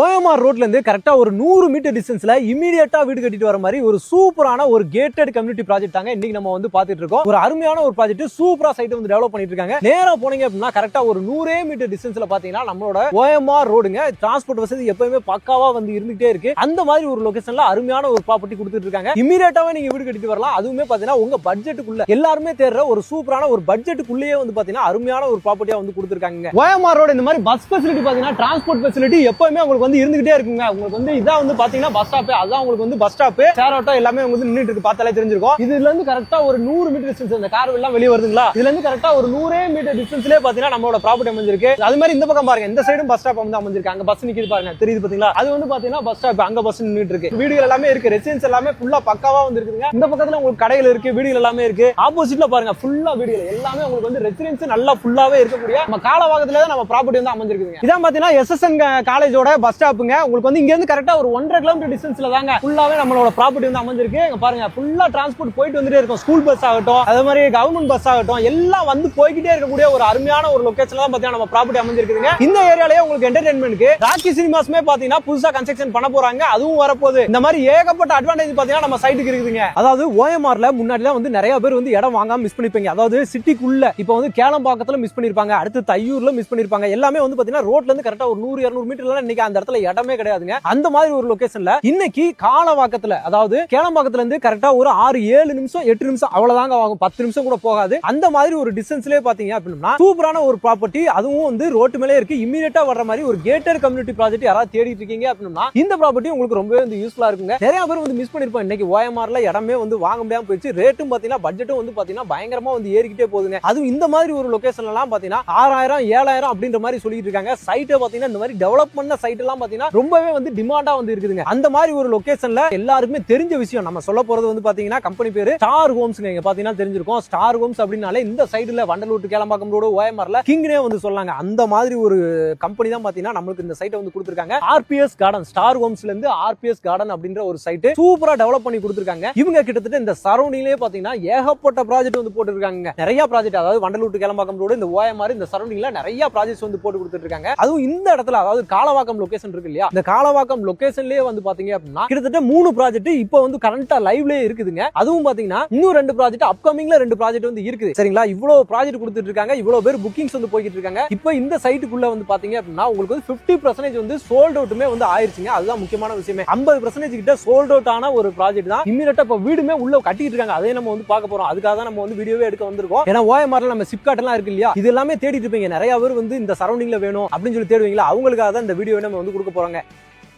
OMR ரோட்லேருந்து கரெக்டாக ஒரு நூறு மீட்டர் டிஸ்டன்ஸில் இமீடியட்டாக வீடு கட்டிட்டு வர மாதிரி ஒரு சூப்பரான ஒரு கேட்டட் கம்யூனிட்டி ப்ராஜெக்ட் தாங்க இன்னைக்கு நம்ம வந்து பார்த்துட்டு இருக்கோம். ஒரு அருமையான ஒரு ப்ராஜெக்ட் சூப்பராக சைட் வந்து டெவலப் பண்ணிட்டு இருக்காங்க. நேரா போனீங்க அப்படின்னா கரெக்டாக ஒரு நூறே மீட்டர் டிஸ்டன்ஸில் பார்த்தீங்கன்னா நம்மளோட ஓஎம்ஆர் ரோடுங்க டிரான்ஸ்போர்ட் வசதி எப்பவுமே பக்காவாக வந்து இருந்துகிட்டே இருக்கு. அந்த மாதிரி ஒரு லொகேஷன்ல அருமையான ஒரு ப்ராப்பர்ட்டி கொடுத்துட்டு இருக்காங்க. இமீடியட்டாகவே நீங்கள் வீடு கட்டிட்டு வரலாம். அதுவுமே பார்த்தீங்கன்னா உங்கள் பட்ஜெட்டுக்குள்ள எல்லாருமே தேடுற ஒரு சூப்பரான ஒரு பட்ஜெட்டுக்குள்ளேயே வந்து பார்த்தீங்கன்னா அருமையான ஒரு ப்ராப்பர்ட்டியாக வந்து கொடுத்துருக்காங்க ஓஎம்ஆர் ரோடு இந்த மாதிரி பஸ் ஃபெசிலிட்டி பார்த்தீங்கன்னா டிரான்ஸ்போர்ட் ஃபெசிலிட்டி எப்பவுமே உங்களுக்கு வந்து இருந்துகிட்டே இருக்குங்க. உங்களுக்கு வந்து இதான் வந்து பாத்தீங்கன்னா பஸ் ஸ்டாப் அதான் உங்களுக்கு வந்து பஸ் ஸ்டாப் ஷேர் ஆட்டோ எல்லாமே உங்களுக்கு வந்து இருக்கு. பார்த்தாலே தெரிஞ்சிருக்கும். இதுல இருந்து கரெக்டா ஒரு நூறு மீட்டர் டிஸ்டன்ஸ் இந்த கார் எல்லாம் வெளியே வருதுங்களா? இதுல இருந்து கரெக்டா ஒரு நூறே மீட்டர் டிஸ்டன்ஸ்லயே பாத்தீங்கன்னா நம்மளோட ப்ராப்பர்ட்டி அமைஞ்சிருக்கு. அது மாதிரி இந்த பக்கம் பாருங்க. இந்த சைடும் பஸ் ஸ்டாப் வந்து அமைஞ்சிருக்கு. அங்க பஸ் நிக்கிது பாருங்க. தெரியுது பாத்தீங்களா? அது வந்து பாத்தீங்கன்னா பஸ் ஸ்டாப் அங்க பஸ் நின்றுட்டு இருக்கு. வீடுகள் எல்லாமே இருக்கு. ரெசிடென்ஸ் எல்லாமே ஃபுல்லா பக்காவா வந்து இருக்குங்க இந்த பக்கத்துல உங்களுக்கு கடைகள் இருக்கு. வீடுகள் எல்லாமே இருக்கு. ஆப்போசிட்ல பாருங்க. ஃபுல்லா வீடுகள். எல்லாமே உங்களுக்கு வந்து ரெசிடென்ஸ் நல்லா ஃபுல்லாவே இருக்கக்கூடிய நம்ம காலவாகத்துல தான் நம்ம ப்ராப்பர்ட்டி வந்து அமைஞ்சிருக்குங்க இதான் பாத்தீங்கன்னா எஸ்எஸ்என் காலேஜோட பஸ் ஸ்டாப்புங்க உங்களுக்கு வந்து இங்கேருந்து கரெக்டாக ஒரு ஒன்றரை கிலோமீட்டர் டிஸ்டன்ஸில் தாங்க. ஃபுல்லாவே நம்மளோட ப்ராப்பர்ட்டி வந்து அமைஞ்சிருக்கு. இங்கே பாருங்க ஃபுல்லாக டிரான்ஸ்போர்ட் போயிட்டு வந்துட்டே இருக்கும். ஸ்கூல் பஸ் ஆகட்டும் அதே மாதிரி கவர்மெண்ட் பஸ் ஆகட்டும் எல்லாம் வந்து போய்கிட்டே இருக்கக்கூடிய ஒரு அருமையான ஒரு லொகேஷன்ல தான் பார்த்தீங்கன்னா நம்ம ப்ராப்பர்ட்டி அமைஞ்சிருக்குதுங்க. இந்த ஏரியாலேயே உங்களுக்கு என்டர்டைன்மெண்ட்க்கு ராக்கி சினிமாஸ்மே பார்த்தீங்கன்னா புதுசாக கன்ஸ்ட்ரக்ஷன் பண்ண போகிறாங்க அதுவும் வரப்போகுது. இந்த மாதிரி ஏகப்பட்ட அட்வான்டேஜ் பார்த்தீங்கன்னா நம்ம சைட்டுக்கு இருக்குதுங்க. அதாவது ஓஎம்ஆர்ல முன்னாடிலாம் வந்து நிறைய பேர் வந்து இடம் வாங்காம மிஸ் பண்ணிருப்பீங்க அதாவது சிட்டிக்குள்ள இப்போ வந்து கேளம்பாக்கத்துல மிஸ் பண்ணிருப்பாங்க. அடுத்து தையூர்ல மிஸ் பண்ணிருப்பாங்க. எல்லாமே வந்து பாத்தீங்கன்னா ரோட்ல இருந்து கரெக்டா ஒரு நூறு இரநூறு மீட்டர்ல இன்னைக்கு அந்த இடத்துல இடமே கிடையாதுங்க. அந்த மாதிரி ஒரு லொகேஷன்ல இன்னைக்கு காலவாக்கத்துல அதாவது கேளம்பாக்கத்துல இருந்து கரெக்டா ஒரு ஆறு ஏழு நிமிஷம் எட்டு நிமிஷம் அவ்வளவுதாங்க ஆகும். பத்து நிமிஷம் கூட போகாது. அந்த மாதிரி ஒரு டிஸ்டன்ஸ்லயே பாத்தீங்க அப்படின்னா சூப்பரான ஒரு ப்ராப்பர்ட்டி அதுவும் வந்து ரோட்டு மேலே இருக்கு. இமீடியட்டா வர்ற மாதிரி ஒரு கேட்டர் கம்யூனிட்டி ப்ராஜெக்ட் யாராவது தேடிட்டு இருக்கீங்க அப்படின்னா இந்த ப்ராப்பர்ட்டி உங்களுக்கு ரொம்பவே வந்து யூஸ்ஃபுல்லா இருக்குங்க. நிறைய பேர் வந்து மிஸ் பண்ணிருப்போம். இன்னைக்கு ஓஎம்ஆர்ல இடமே வந்து வாங்க முடியாம போயிடுச்சு. ரேட்டும் பாத்தீங்கன்னா பட்ஜெட்டும் வந்து பாத்தீங்கன்னா பயங்கரமா வந்து ஏறிக்கிட்டே போகுதுங்க. அதுவும் இந்த மாதிரி ஒரு லொகேஷன்ல எல்லாம் பாத்தீங்கன்னா ஆறாயிரம் ஏழாயிரம் அப்படின்ற மாதிரி சொல்லிட்டு இருக்காங்க. சைட்டை பாத்தீங்கன்னா இந்த மாதிரி டெவலப் பண்ண சைட் எல்லாம் பாத்தீங்கன்னா ரொம்பவே வந்து டிமாண்டா வந்து இருக்குதுங்க. அந்த மாதிரி ஒரு லொகேஷன்ல எல்லாருக்குமே தெரிஞ்ச விஷயம். நம்ம சொல்ல போறது வந்து பாத்தீங்கன்னா கம்பெனி பேரு ஸ்டார் ஹோம்ஸ்ங்க இங்கே பாத்தீங்கன்னா தெரிஞ்சிருக்கும். ஸ்டார் ஹோம்ஸ் அப்படின்னாலே இந்த சைடுல வண்டலூர் கேளம்பாக்கம் ரோடு ஓஎம்ஆர்ல கிங்னே வந்து சொல்லாங்க அந்த மாதிரி ஒரு கம்பெனி தான் பாத்தீங்கன்னா நம்மளுக்கு இந்த சைட்டை வந்து கொடுத்துருக்காங்க. ஆர்பிஎஸ் கார்டன் ஸ்டார் ஹோம்ஸ்ல இருந்து ஆர்பிஎஸ் கார்டன் அப்படின்ற ஒரு சைட் சூப்பரா டெவலப் பண்ணி கொடுத்துருக்காங்க. இவங்க கிட்டத்தட்ட இந்த சரௌண்டிங்லயே பாத்தீங்கன்னா ஏகப்பட்ட ப்ராஜெக்ட் வந்து போட்டுருக்காங்க நிறைய ப்ராஜெக்ட் அதாவது வண்டலூர் கிளம்பாக்கம் ரோடு இந்த மாதிரி இந்த சரௌண்டிங்ல நிறைய ப்ராஜெக்ட்ஸ் வந்து போட்டு கொடுத்துருக்காங்க அதுவும் இந்த இடத்துல அதாவது காலவாக்கம் லொகேஷன் இருக்கு இல்லையா? இந்த காலவாக்கம் லொகேஷன்லயே வந்து பாத்தீங்க அப்படின்னா கிட்டத்தட்ட மூணு ப்ராஜெக்ட் இப்போ வந்து கரண்டா லைவ்லயே இருக்குதுங்க. அதுவும் பாத்தீங்கன்னா இன்னும் ரெண்டு ப்ராஜெக்ட் அப்கமிங்ல ரெண்டு ப்ராஜெக்ட் வந்து இருக்குது. சரிங்களா? இவ்வளவு ப்ராஜெக்ட் கொடுத்துட்டு இருக்காங்க இவ்வளவு பேர் புக்கிங்ஸ் வந்து போய்கிட்டு இருக்காங்க. இப்போ இந்த சைட்டுக்குள்ள வந்து பாத்தீங்க அப்படின்னா உங்களுக்கு வந்து பிப்டி பர்சன்டேஜ் வந்து சோல்ட் அவுட்டுமே வந்து ஆயிருச்சுங்க. அதுதான் முக்கியமான விஷயமே. ஐம்பது பர்சன்டேஜ் கிட்ட சோல்ட் அவுட் ஆன ஒரு ப்ராஜெக்ட் தான். இம்மீடியட்டா இப்போ வீடுமே உள்ள கட்டிட்டு இருக்காங்க. அதே நம்ம வந்து பார்க்க போறோம். அதுக்காக தான் நம்ம வந்து வீடியோவே எடுக்க வந்திருக்கோம். ஏன்னா ஓஎம்ஆர்ல நம்ம சிப்காட் எல்லாம் இருக்கு இல்லையா? இது எல்லாமே தேடிட்டு இருப்பீங்க. நிறைய பேர் வந்து இந்த சரௌண்டிங்ல வேணும் அப்படின்னு சொல்லி தேடுவீங்களா? அவங்களுக்காக தான் இந்த வீடியோ நம்ம வந்து கொடுக்க போறாங்க.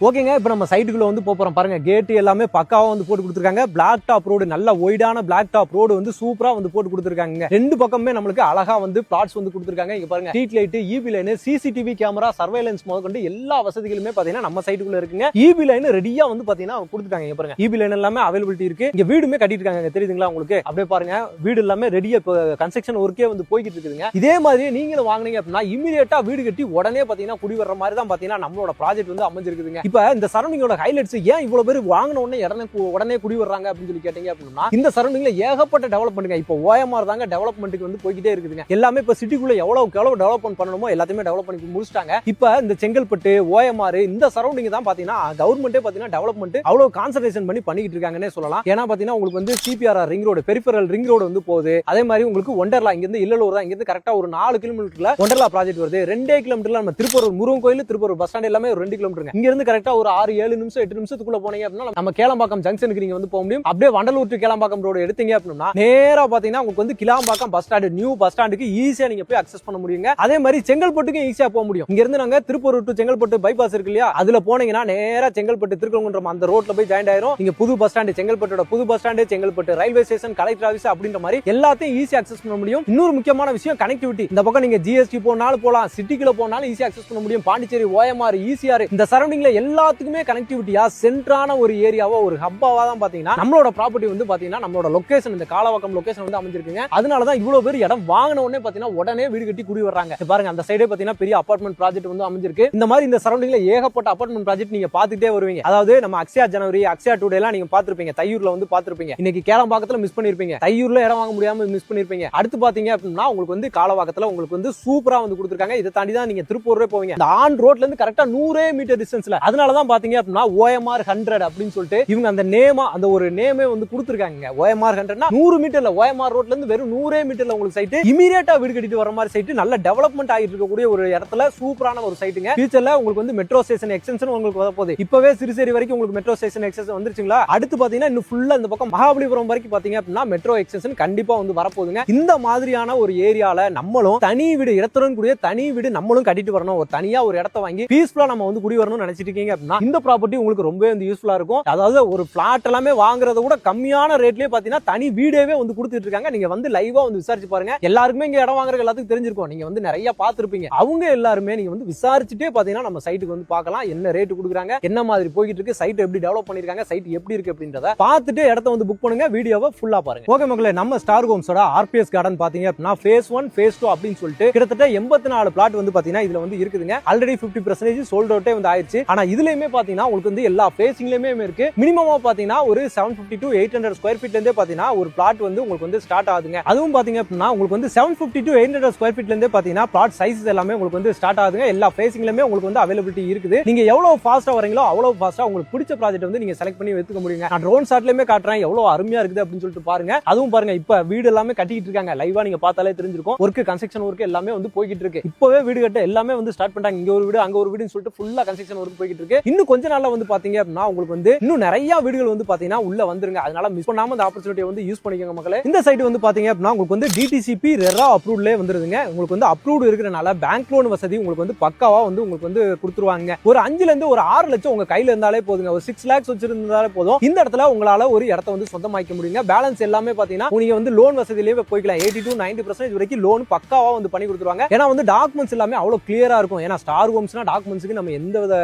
ஓகேங்க இப்போ நம்ம சைட்டுக்குள்ளே வந்து போகிறோம் பாருங்கள் பாருங்க எல்லாமே பக்காவாக வந்து போட்டு கொடுத்துருக்காங்க. பிளாக் டாப் ரோடு நல்ல ஒய்டான பிளாக் டாப் ரோடு வந்து சூப்பராக வந்து போட்டு கொடுத்துருக்காங்க ரெண்டு பக்கமே நம்மளுக்கு அழகாக வந்து பிளாட்ஸ் வந்து கொடுத்துருக்காங்க. இங்கே பாருங்க street light EB line CCTV camera surveillance முதற்கொண்டு எல்லா வசதிகளுமே பார்த்தீங்கன்னா நம்ம சைட்டுக்குள்ளே இருக்குங்க. இபி லைன் ரெடியாக வந்து பார்த்தீங்கன்னா கொடுத்துருக்காங்க இங்கே பாருங்க. இபி லைன் எல்லாமே அவைலபிலிட்டி இருக்கு. இங்கே வீடுமே கட்டிட்டு இருக்காங்க தெரியுதுங்களா உங்களுக்கு? அப்படியே பாருங்க வீடு எல்லாமே ரெடியாக இப்போ கன்ஸ்ட்ரக்ஷன் ஒர்க்கே வந்து போய்கிட்டு இருக்குதுங்க. இதே மாதிரி நீங்களும் வாங்குனீங்க அப்படின்னா இமீடியட்டாக வீடு கட்டி உடனே பார்த்தீங்கன்னா குடி வர்ற மாதிரி தான் பார்த்தீங்கன்னா நம்மளோட ப்ராஜெக்ட் வந்து அமைஞ்சிருக்குதுங்க. இப்போ இந்த சரௌண்டிங்கோட ஹைலைட்ஸ் ஏன் இவ்வளவு பேர் வாங்கின உடனே உடனே உடனே குடி வர்றாங்க அப்படின்னு சொல்லி கேட்டீங்க அப்படின்னா இந்த சரௌண்டிங்ல ஏகப்பட்ட டெவலப்மெண்ட்டுங்க இப்போ ஓஎம்ஆர் தாங்க டெவலப்மெண்ட்டுக்கு வந்து போய்கிட்டே இருக்குதுங்க. எல்லாமே இப்போ சிட்டிக்குள்ள எவ்வளவுக்கு எவ்வளவு டெவலப்மெண்ட் பண்ணணுமோ எல்லாத்தையுமே டெவலப் பண்ணி முடிச்சிட்டாங்க. இப்போ இந்த செங்கல்பட்டு ஓஎம்ஆர் இந்த சரௌண்டிங் தான் பாத்தீங்கன்னா கவர்மெண்ட்டே பாத்தீங்கன்னா டெவலப்மெண்ட் அவ்வளவு கான்சன்ட்ரேஷன் பண்ணி பண்ணிக்கிட்டு இருக்காங்கன்னே சொல்லலாம். ஏன்னா பாத்தீங்கன்னா உங்களுக்கு வந்து CPR ring road peripheral ring road வந்து போகுது. அதே மாதிரி உங்களுக்கு ஒண்டர்லா இங்கிருந்து இல்லலூர் தான் இங்க கரெக்டாக கரெக்டா ஒரு நாலு கிலோமீட்டர்ல ஒண்டர்லா ப்ராஜெக்ட் வருது. ரெண்டே கிலோமீட்டர்ல நம்ம திருப்பூர் முருகன் கோயில் திருப்பூர் பஸ் ஸ்டாண்ட் எல்லாமே ஒரு ரெண்டு கிலோமீட்டர் இங்க கரெக்டாக ஒரு ஆறு ஏழு நிமிஷம் எட்டு நிமிஷத்துக்குள்ள போனீங்க அப்படின்னா நம்ம கேளம்பாக்கம் ஜங்ஷனுக்கு நீங்கள் வந்து போக முடியும். அப்படியே வண்டலூர் டு கேளம்பாக்கம் ரோடு எடுத்தீங்க அப்படின்னா நேராக பாத்தீங்கன்னா உங்களுக்கு வந்து Kilambakkam bus stand new bus ஸ்டாண்டுக்கு ஈஸியா நீங்க போய் அக்சஸ் பண்ண முடியுங்க. அதே மாதிரி செங்கல்பட்டுக்கும் ஈஸியா போக முடியும். இங்கேருந்து நாங்கள் நாங்க திருப்பூர் டு செங்கல்பட்டு பைபாஸ் இருக்கு இல்லையா? அதுல போனீங்கன்னா நேரா செங்கல்பட்டு திருக்கங்குன்றம் அந்த ரோட்ல போய் ஜாயின் ஆயிரும். இங்க புது பஸ் ஸ்டாண்டு செங்கல்பட்டோட புது bus stand Chengalpattu railway station collector office அப்படின்ற மாதிரி எல்லாத்தையும் ஈஸியாக அக்சஸ் பண்ண முடியும். இன்னொரு முக்கியமான விஷயம் கனெக்டிவிட்டி இந்த பக்கம் நீங்க ஜிஎஸ்டி போனாலும் போலாம் சிட்டிக்குள்ள போனாலும் ஈஸியாக அக்சஸ் பண்ண முடியும். பாண்டிச்சேரி ஓஎம்ஆர் ஈசிஆர் இந்த சரௌண்டிங்ல எல்லாத்துக்குமே கனெக்டிவிட்டியா சென்ட்ரான ஒரு ஏரியாவா ஒரு ஹப்பாவா தான் பாத்தீங்கன்னா நம்மளோட ப்ராப்பர்ட்டி வந்து பாத்தீங்கன்னா நம்மளோட லொகேஷன் இந்த காலவாக்கம் லொகேஷன் வந்து அமைஞ்சிருக்குங்க. அதனால தான் இவ்வளவு பேர் இடம் வாங்கின உடனே பாத்தீங்கன்னா உடனே வீடு கட்டி குடி வர்றாங்க. பாருங்க அந்த சைடே பாத்தீங்கன்னா பெரிய அபார்ட்மெண்ட் ப்ராஜெக்ட் வந்து அமைஞ்சிருக்கு. இந்த மாதிரி இந்த சரௌண்டிங்ல ஏகப்பட்ட அபார்ட்மெண்ட் ப்ராஜெக்ட் நீங்க பாத்துட்டே வருவீங்க. அதாவது நம்ம அக்ஷயா ஜனவரி அக்ஷயா டூ எல்லாம் நீங்க பாத்திருப்பீங்க தையூர்ல வந்து பாத்திருப்பீங்க இன்னைக்கு கேளம்பாக்கத்துல மிஸ் பண்ணிருப்பீங்க. தையூர்ல இடம் வாங்க முடியாம மிஸ் பண்ணிருப்பீங்க. அடுத்து பாத்தீங்க அப்படின்னா உங்களுக்கு வந்து காலவாக்கத்துல உங்களுக்கு வந்து சூப்பரா வந்து கொடுத்துருக்காங்க. இதை தாண்டி தான் நீங்க திருப்பூரே போவீங்க. அந்த ஆன் ரோட்ல இருந்து கரெக்டா நூறே மீட்டர் டிஸ்டன்ஸ்ல அதனால தான் பாத்தீங்க அப்படின்னா ஓஎம்ஆர் ஹண்ட்ரட் அப்படின்னு சொல்லிட்டு இவங்க அந்த நேமா அந்த ஒரு நேமே வந்து கொடுத்துருக்காங்க ஓஎம்ஆர் ஹண்ட்ரட்னா நூறு மீட்டர்ல ஓஎம்ஆர் ரோட்ல இருந்து வெறும் நூறே மீட்டர்ல உங்களுக்கு சைட்டு இமீடியட்டா வீடு கட்டிட்டு வர மாதிரி சைட்டு நல்ல டெவலப்மெண்ட் ஆகிட்டு இருக்கக்கூடிய ஒரு இடத்துல சூப்பரான ஒரு சைட்டுங்க ஃபியூச்சர்ல உங்களுக்கு வந்து மெட்ரோ ஸ்டேஷன் எக்ஸ்டென்ஷன் உங்களுக்கு வரப்போகுது இப்பவே சிறுசேரி வரைக்கும் உங்களுக்கு மெட்ரோ ஸ்டேஷன் எக்ஸ்டென்ஷன் வந்துருச்சுங்களா? அடுத்து பாத்தீங்கன்னா இன்னும் ஃபுல்லா இந்த பக்கம் மகாபலிபுரம் வரைக்கும் பாத்தீங்க அப்படின்னா மெட்ரோ எக்ஸ்டென்ஷன் கண்டிப்பா வந்து வரப்போகுதுங்க. இந்த மாதிரியான ஒரு ஏரியால நம்மளும் தனி வீடு இடத்துடன் கூடிய தனி வீடு நம்மளும் கட்டிட்டு வரணும். ஒரு தனியா ஒரு இடத்த வாங்கி பீஸ்ஃபுல்லா நம்ம வந்து குடி வரணும்னு நினைச்சிட்டு இருக்கீங்க அப்படின்னா இந்த ப்ராப்பர்ட்டி உங்களுக்கு ரொம்பவே வந்து யூஸ்ஃபுல்லா இருக்கும். அதாவது ஒரு பிளாட் எல்லாமே வாங்குறத கூட கம்மியான ரேட்லேயே பாத்தீங்கன்னா தனி வீடேவே வந்து கொடுத்துட்டு இருக்காங்க. நீங்க வந்து லைவா வந்து விசாரிச்சு பாருங்க. எல்லாருக்குமே இங்க இடம் வாங்குறது எல்லாத்துக்கும் தெரிஞ்சிருக்கும். நீங்க வந்து நிறைய பார்த்திருப்பீங்க. அவங்க எல்லாருமே நீங்க வந்து விசாரிச்சுட்டே பாத்தீங்கன்னா நம்ம சைட்டுக்கு வந்து பார்க்கலாம். என்ன ரேட்டு கொடுக்குறாங்க என்ன மாதிரி போய்கிட்டு இருக்கு சைட் எப்படி டெவலப் பண்ணிருக்காங்க சைட் எப்படி இருக்கு அப்படின்றத பார்த்துட்டு இடத்த வந்து புக் பண்ணுங்க. வீடியோவை ஃபுல்லா பாருங்க. ஓகே மக்களே நம்ம ஸ்டார் ஹோம்ஸோட ஆர்பிஎஸ் கார்டன் பாத்தீங்க அப்படின்னா ஃபேஸ் ஒன் ஃபேஸ் டூ அப்படின்னு சொல்லிட்டு கிட்டத்தட்ட எண்பத்தி நாலு பிளாட் வந்து பாத்தீங்கன்னா இதுல வந்து இருக்குதுங்க. ஆல்ரெடி பிப்டி பர்சன்டேஜ் சோல்ட் அவுட்டே வந்து ஆயிடுச்சு. ஆனா இதுலயுமே பாத்தீங்கன்னா உங்களுக்கு வந்து எல்லா ஃபேசிங்லயுமே இருக்கு. மினிமமா பாத்தீங்கன்னா ஒரு seven fifty to eight hundred square ஃபீட்ல இருந்தே பாத்தீங்கன்னா ஒரு பிளாட் வந்து உங்களுக்கு வந்து ஸ்டார்ட் ஆகுதுங்க. அதுவும் பாத்தீங்க அப்படின்னா உங்களுக்கு வந்து seven fifty to eight hundred square ஃபீட்ல இருந்தே பாத்தீங்கன்னா பிளாட் சைஸ் எல்லாமே உங்களுக்கு வந்து ஸ்டார்ட் ஆகுதுங்க. எல்லா ஃபேசிங்லயுமே உங்களுக்கு வந்து அவைலபிலிட்டி இருக்குது. நீங்க எவ்வளவு ஃபாஸ்டா வரீங்களோ அவ்வளவு ஃபாஸ்டா உங்களுக்கு பிடிச்ச ப்ராஜெக்ட் வந்து நீங்க செலக்ட் பண்ணி எடுத்துக்க முடியுங்க. நான் ட்ரோன் ஷாட்லயுமே காட்டுறேன். எவ்வளவு அருமையா இருக்குது அப்படின்னு சொல்லிட்டு பாருங்க. அதுவும் பாருங்க இப்ப வீடு எல்லாமே கட்டிக்கிட்டு இருக்காங்க. லைவா நீங்க பார்த்தாலே தெரிஞ்சிருக்கும். ஒர்க் கன்ஸ்ட்ரக்ஷன் ஒர்க் எல்லாமே வந்து போய்கிட்டு இருக்கு. இப்பவே வீடு கட்ட எல்லாமே வந்து ஸ்டார்ட் பண்ணிட்டாங்க. இங்க ஒரு வீடு அங்க ஒரு வீடுன்னு சொல்லிட்டு ஃபுல்லா கன்ஸ்ட்ரக்ஷன் ஒர்க் போய்கிட்டு இருக்கு. இன்னும் கொஞ்ச நாள்ல வந்து பாத்தீங்க அப்படின்னா உங்களுக்கு வந்து இன்னும் நிறைய வீடுகள் வந்து பாத்தீங்கன்னா உள்ள வந்துருங்க. அதனால மிஸ் பண்ணாம அந்த ஆப்பர்ச்சுனிட்டியை வந்து யூஸ் பண்ணிக்கோங்க மக்களே. இந்த சைடு வந்து பாத்தீங்க அப்படின்னா உங்களுக்கு வந்து டிடிசிபி ரெரா அப்ரூவ்ட்லேயே வந்துருதுங்க. உங்களுக்கு வந்து அப்ரூவ்டு இருக்கிறனால பேங்க் லோன் வசதி உங்களுக்கு வந்து பக்காவா வந்து உங்களுக்கு வந்து கொடுத்துருவாங்க. ஒரு அஞ்சுல இருந்து ஒரு ஆறு லட்சம் உங்க கையில இருந்தாலே போதுங்க. ஒரு சிக்ஸ் லேக்ஸ் வச்சிருந்தாலே போதும். இந்த இடத்துல உங்களால ஒரு இடத்த வந்து சொந்தமாக்க முடியுங்க. பேலன்ஸ் எல்லாமே பாத்தீங்கன்னா நீங்க வந்து லோன் வசதியிலேயே போய்க்கலாம். எயிட்டி டு நைன்டி பர்சன்டேஜ் வரைக்கும் லோன் பக்காவா வந்து பண்ணி கொடுத்துருவாங்க. ஏன்னா வந்து டாக்குமெண்ட்ஸ் எல்லாமே அவ்வளவு கிளியரா இருக்கும். ஏன்னா ஸ்டார் ஹோம்ஸ்னா டாக்குமெண்ட்ஸுக்கு நம்ம எந்த வித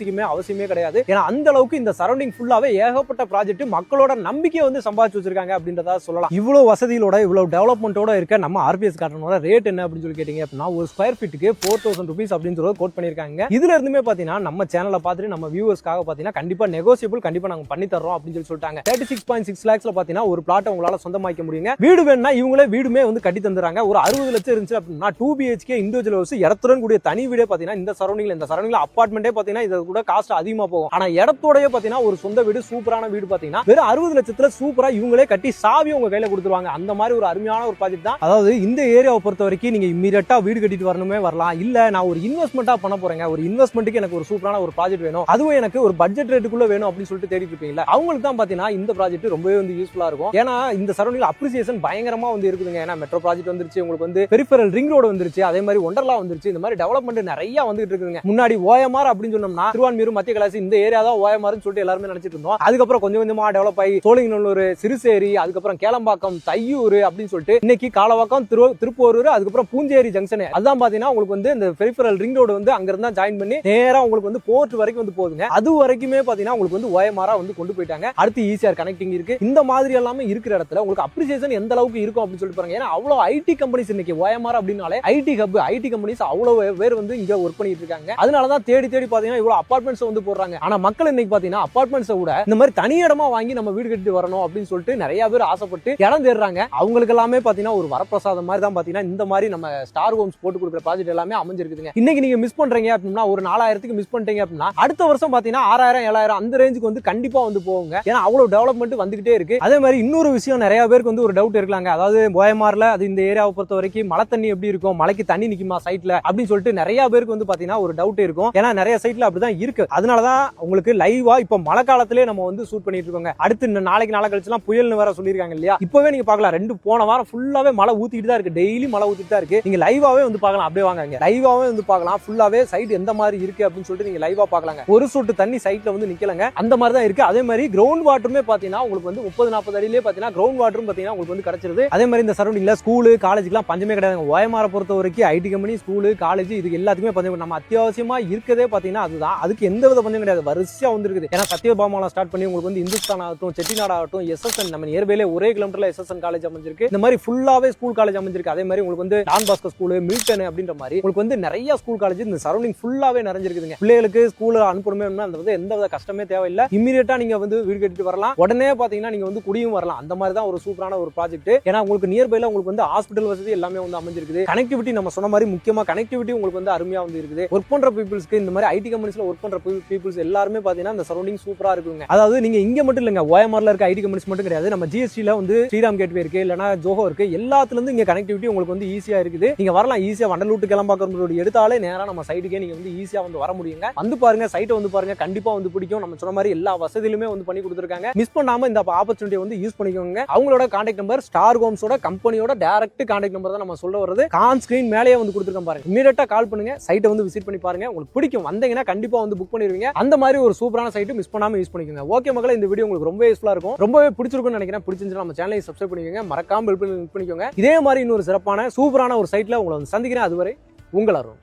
யோசிக்குமே அவசியமே கிடையாது. ஏன்னா அந்த அளவுக்கு இந்த சரௌண்டிங் ஃபுல்லாவே ஏகப்பட்ட ப்ராஜெக்ட் மக்களோட நம்பிக்கையை வந்து சம்பாதிச்சு வச்சிருக்காங்க அப்படின்றதா சொல்லலாம். இவ்வளவு வசதிகளோட இவ்வளவு டெவலப்மெண்ட்டோட இருக்க நம்ம ஆர்பிஎஸ் கார்டனோட ரேட் என்ன அப்படின்னு சொல்லி கேட்டீங்க அப்படின்னா ஒரு ஸ்கொயர் ஃபீட்டுக்கு ஃபோர் தௌசண்ட் ருபீஸ் அப்படின்னு சொல்லி கோட் பண்ணிருக்காங்க இதுல இருந்துமே பாத்தீங்கன்னா நம்ம சேனலை பார்த்துட்டு நம்ம வியூவர்ஸ்க்காக பாத்தீங்கன்னா கண்டிப்பா நெகோசியபிள் கண்டிப்பா நாங்க பண்ணி தரோம் அப்படின்னு சொல்லி சொல்லிட்டாங்க. தேர்ட்டி சிக்ஸ் பாயிண்ட் சிக்ஸ் லேக்ஸ்ல பாத்தீங்கன்னா ஒரு பிளாட் உங்களால சொந்தமாக்க முடியுங்க. வீடு வேணும்னா இவங்களே வீடுமே வந்து கட்டி தந்துறாங்க ஒரு அறுபது லட்சம் இருந்துச்சு அப்படின்னா டூ பிஹெச்கே இண்டிவிஜுவல் ஹவுஸ் இடத்துடன் கூடிய தனி வீடே பாத்தீங்கன்னா இந்த சரௌண்டிங்ல இந்த சரௌண்டிங்ல அப்பார்ட்மெண்ட்டே பாத்தீங்கன்னா இது கூட காஸ்ட் அதிகமா போகும். ஆனா இடத்தோடய பாத்தீங்கன்னா ஒரு சொந்த வீடு சூப்பரான வீடு பாத்தீங்கன்னா வெறும் அறுபது லட்சத்துல சூப்பரா இவங்களே கட்டி சாவி உங்க கையில கொடுத்துருவாங்க. அந்த மாதிரி ஒரு அருமையான ஒரு ப்ராஜெக்ட் தான். அதாவது இந்த ஏரியாவை பொறுத்த வரைக்கும் நீங்க இம்மீடியட்டா வீடு கட்டிட்டு வரணுமே வரலாம். இல்ல நான் ஒரு இன்வெஸ்ட்மெண்ட்டா பண்ண போறேங்க. ஒரு இன்வெஸ்ட்மெண்ட்டுக்கு எனக்கு ஒரு சூப்பரான ஒரு ப்ராஜெக்ட் வேணும். அதுவும் எனக்கு ஒரு பட்ஜெட் ரேட்டுக்குள்ள வேணும் அப்படின்னு சொல்லிட்டு தேடிட்டு இருப்பீங்களா அவங்களுக்கு தான் பாத்தீங்கன்னா இந்த ப்ராஜெக்ட் ரொம்பவே வந்து யூஸ்ஃபுல்லா இருக்கும். ஏன்னா இந்த சரௌண்டிங் அப்ரிசியேஷன் பயங்கரமா வந்து இருக்குதுங்க. ஏன்னா மெட்ரோ ப்ராஜெக்ட் வந்துருச்சு உங்களுக்கு வந்து பெரிஃபரல் ரிங் ரோடு வந்துருச்சு அதே மாதிரி ஒண்டர்லா வந்துருச்சு. இந்த மாதிரி டெவலப்மெண்ட் நிறைய வந்துட்டு இருக்குதுங்க. முன்னாடி ஓயமார் அப்படின்னு சொன்னோம்னா திருவான்மீர் மத்திய கலாசி இந்த ஏரியா தான் ஓஎம்ஆர்னு சொல்லிட்டு எல்லாருமே நினைச்சிட்டு இருந்தோம். அதுக்கப்புறம் கொஞ்சம் கொஞ்சமா டெவலப் ஆகி சோழிங்கநல்லூர் சிறுசேரி அதுக்கப்புறம் கேளம்பாக்கம் தையூர் அப்படின்னு சொல்லிட்டு இன்னைக்கு காலவாக்கம் திரு திருப்போரூர் அதுக்கப்புறம் பூஞ்சேரி ஜங்ஷன் அதான் பாத்தீங்கன்னா உங்களுக்கு வந்து இந்த பெரிஃபரல் ரிங் ரோடு வந்து அங்க இருந்தா ஜாயின் பண்ணி நேரா உங்களுக்கு வந்து போர்ட் வரைக்கும் வந்து போகுதுங்க. அது வரைக்குமே பாத்தீங்கன்னா உங்களுக்கு வந்து ஓயமாரா வந்து கொண்டு போயிட்டாங்க. அடுத்து ஈஸியார் கனெக்டிங் இருக்கு. இந்த மாதிரி எல்லாமே இருக்கிற இடத்துல உங்களுக்கு அப்ரிசியேஷன் எந்த அளவுக்கு இருக்கும் அப்படின்னு சொல்லிட்டு பாருங்க. ஏன்னா அவ்வளவு ஐடி கம்பெனிஸ் இன்னைக்கு ஓயமாரா அப்படின்னாலே ஐடி ஹப் ஐடி கம்பெனிஸ் அவ்வளவு பேர் வந்து இங்க ஒர்க் பண்ணிட்டு இருக்காங்க. அதனாலதான் தேடி தேடி பாத்தீங்கன்னா இவ்வளவு அப்பார்ட்மெண்ட்ஸ் வந்து போடுறாங்க. ஆனா மக்கள் இன்னைக்கு பாத்தீங்கன்னா அபார்ட்மெண்ட்ஸை விட இந்த மாதிரி தனி இடமா வாங்கி நம்ம வீடு கட்டி வரணும் அப்படின்னு சொல்லிட்டு நிறைய பேர் ஆசைப்பட்டு இடம் தேடுறாங்க. அவங்களுக்கு எல்லாமே பாத்தீங்கன்னா ஒரு வரப்பிரசாதம் மாதிரி தான் பாத்தீங்கன்னா இந்த மாதிரி நம்ம ஸ்டார் ஹோம்ஸ் போட்டு கொடுக்குற ப்ராஜெக்ட் எல்லாமே அமைஞ்சிருக்குதுங்க. இன்னைக்கு நீங்க மிஸ் பண்றீங்க அப்படின்னா ஒரு நாலாயிரத்துக்கு மிஸ் பண்ணிட்டீங்க அப்படின்னா அடுத்த வருஷம் பாத்தீங்கன்னா ஆறாயிரம் ஏழாயிரம் அந்த ரேஞ்சுக்கு வந்து கண்டிப்பா வந்து போவாங்க ஏன்னா அவ்வளவு டெவலப்மெண்ட் வந்துகிட்டே இருக்கு. அதே மாதிரி இன்னொரு விஷயம் நிறைய பேருக்கு வந்து ஒரு டவுட் இருக்கலாங்க அதாவது ஓயமார்ல அது இந்த ஏரியாவை பொறுத்த வரைக்கும் மழை தண்ணி எப்படி இருக்கும்? மழைக்கு தண்ணி நிக்குமா சைட்ல அப்படின்னு சொல்லிட்டு நிறைய பேருக்கு வந்து பாத்தீங்கன்னா ஒரு டவுட் இருக்கும். ஏன்னா நிறைய சைட்ல அப்படிதான் இருக்கு. அதனாலதான் உங்களுக்கு லைவா இப்ப மழை காலத்திலே நம்ம வந்து ஷூட் பண்ணிட்டு இருக்கோங்க. அடுத்து இன்னும் நாளைக்கு நாளை கழிச்சுலாம் புயல்னு வேற சொல்லியிருக்காங்க இல்லையா? இப்பவே நீங்க பார்க்கலாம். ரெண்டு போன வாரம் ஃபுல்லாவே மழை ஊத்திட்டு தான் இருக்கு. டெய்லி மழை ஊத்திட்டு தான் இருக்கு. நீங்க லைவாவே வந்து பார்க்கலாம். அப்படியே வாங்க லைவாவே வந்து பார்க்கலாம். ஃபுல்லாவே சைட் எந்த மாதிரி இருக்கு அப்படின்னு சொல்லிட்டு நீங்க லைவா பார்க்கலாங்க. ஒரு சொட்டு தண்ணி சைட்ல வந்து நிக்கலங்க. அந்த மாதிரி தான் இருக்கு. அதே மாதிரி கிரவுண்ட் வாட்டருமே பாத்தீங்கன்னா உங்களுக்கு வந்து முப்பது நாற்பது அடியிலே பாத்தீங்கன்னா கிரவுண்ட் வாட்டரும் பாத்தீங்கன்னா உங்களுக்கு வந்து கிடைச்சிருது. அதே மாதிரி இந்த சரௌண்டிங்ல ஸ்கூலு காலேஜ்லாம் பஞ்சமே கிடையாது ஓயமார பொறுத்த வரைக்கும் ஐடி கம்பெனி ஸ்கூலு காலேஜ் இது எல்லாத்துக்குமே பஞ்சம். நம்ம அத்தியாவசியமா இருக்கதே பாத்தீங்கன்னா அதுதான். அதுக்கு எந்த வித பஞ்சம் கிடையாது. வரிசையா வந்துருக்குது. ஏன்னா சத்யபாமாலாம் ஸ்டார்ட் பண்ணி உங்களுக்கு வந்து இந்துஸ்தான் ஆகட்டும் செட்டிநாடு ஆகட்டும் எஸ்எஸ்என் நம்ம நியர்பைலே ஒரே கிலோமீட்டர்ல எஸ்எஸ்என் காலேஜ் அமைஞ்சிருக்கு. இந்த மாதிரி ஃபுல்லாவே ஸ்கூல் காலேஜ் அமைஞ்சிருக்கு. அதே மாதிரி உங்களுக்கு வந்து டான் பாஸ்கோ ஸ்கூல் மில்டன் அப்படின்ற மாதிரி உங்களுக்கு வந்து நிறைய ஸ்கூல் காலேஜ் இந்த சரௌண்டிங் ஃபுல்லாவே நிறைஞ்சிருக்குதுங்க. பிள்ளைகளுக்கு ஸ்கூல் அனுப்பணுமே அந்த வந்து எந்த வித கஷ்டமே தேவையில்லை. இமீடியட்டா நீங்க வந்து வீடு கட்டிட்டு வரலாம். உடனே பாத்தீங்கன்னா நீங்க வந்து குடியும் வரலாம். அந்த மாதிரி தான் ஒரு சூப்பரான ஒரு ப்ராஜெக்ட் ஏன்னா உங்களுக்கு நியர்பைல உங்களுக்கு வந்து ஹாஸ்பிட்டல் வசதி எல்லாமே வந்து அமைஞ்சிருக்குது. கனெக்டிவிட்டி நம்ம சொன்ன மாதிரி முக்கியமா கனெக்டிவிட்டி உங்களுக்கு வந்து அருமையா வந்து இருக்குது. ஒர்க் பண்ற பீப்புள்ஸ்க்கு இந்த மாதிரி ஐடி கம்பெனிஸ்ல ஒர்க் பண்ற பீப்புள்ஸ் எல்லாருமே பாத்தீங்கன்னா இந்த சரௌண்டிங் சூப்பரா இருக்குங்க. அதாவது நீங்க இங்க மட்டும் இல்லங்க ஓஎம்ஆர்ல இருக்க ஐடி கம்பெனிஸ் மட்டும் கிடையாது. நம்ம ஜிஎஸ்டில வந்து ஸ்ரீராம் கேட்வே இருக்கு இல்லைனா ஜோஹோ இருக்கு. எல்லாத்துல இருந்து இங்க கனெக்டிவிட்டி உங்களுக்கு வந்து ஈஸியா இருக்குது. நீங்க வரலாம் ஈஸியா வண்டலூட்டு கிளம்பாக்கிறவங்களோட எடுத்தாலே நேரா நம்ம சைடுக்கே நீங்க வந்து ஈஸியா வந்து வர முடியுங்க. வந்து பாருங்க சைட்டை வந்து பாருங்க கண்டிப்பா வந்து பிடிக்கும். நம்ம சொன்ன மாதிரி எல்லா வசதியிலுமே வந்து பண்ணி கொடுத்துருக்காங்க. மிஸ் பண்ணாம இந்த ஆப்பர்ச்சுனிட்டியை வந்து யூஸ் பண்ணிக்கோங்க. அவங்களோட கான்டாக்ட் நம்பர் ஸ்டார் ஹோம்ஸோட கம்பெனியோட டேரக்ட் கான்டாக்ட் நம்பர் தான் நம்ம சொல்ல வருது கான் ஸ்கிரீன் மேலேயே வந்து கொடுத்துருக்கோம் பாருங்க. இமீடியட்டா கால் பண்ணுங்க சைட்டை வந்து விசிட் பண்ணி பாருங்க. உங்களுக்கு பிடிக்கும். வந்தீங்கன்னா கண்டிப்பா வந்து புக் பண்ணிருவீங்க. அந்த மாதிரி ஒரு சூப்பரான சைட்டு மிஸ் பண்ணாம யூஸ் பண்ணிக்கோங்க. ஓகே மக்களே இந்த வீடியோ உங்களுக்கு ரொம்ப யூஸ்ஃபுல்லா இருக்கும். ரொம்பவே பிடிச்சிருக்கும்னு நினைக்கிறேன். பிடிச்சிருந்துச்சு நம்ம சேனலை சப்ஸ்கிரைப் பண்ணிக்கோங்க. மறக்காம பெல் பண்ணிக்கோங்க. இதே மாதிரி இன்னொரு சிறப்பான சூப்பரான ஒரு சைட்ல உங்களை வந்து சந்திக்கிறேன். அதுவரை உங்கள் அருண்.